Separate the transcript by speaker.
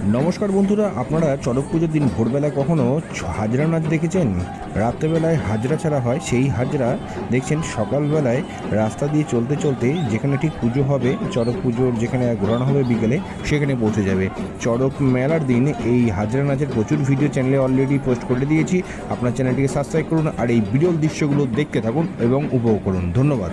Speaker 1: নমস্কার বন্ধুরা, আপনারা চড়ক পুজোর দিন ভোরবেলা কখনো হাজরা নাচ দেখেছেন? রাত্রেবেলায় হাজরা ছাড়া হয়, সেই হাজরা দেখছেন সকালবেলায় রাস্তা দিয়ে চলতে চলতে যেখানে ঠিক পুজো হবে, চড়ক পুজোর যেখানে ঘোরানো হবে বিকেলে, সেখানে পৌঁছে যাবে। চড়ক মেলার দিন এই হাজরা নাচের প্রচুর ভিডিও চ্যানেলে অলরেডি পোস্ট করে দিয়েছি। আপনার চ্যানেলটিকে সাবস্ক্রাইব করুন আর এই বিরল দৃশ্যগুলো দেখতে থাকুন এবং উপভোগ করুন। ধন্যবাদ।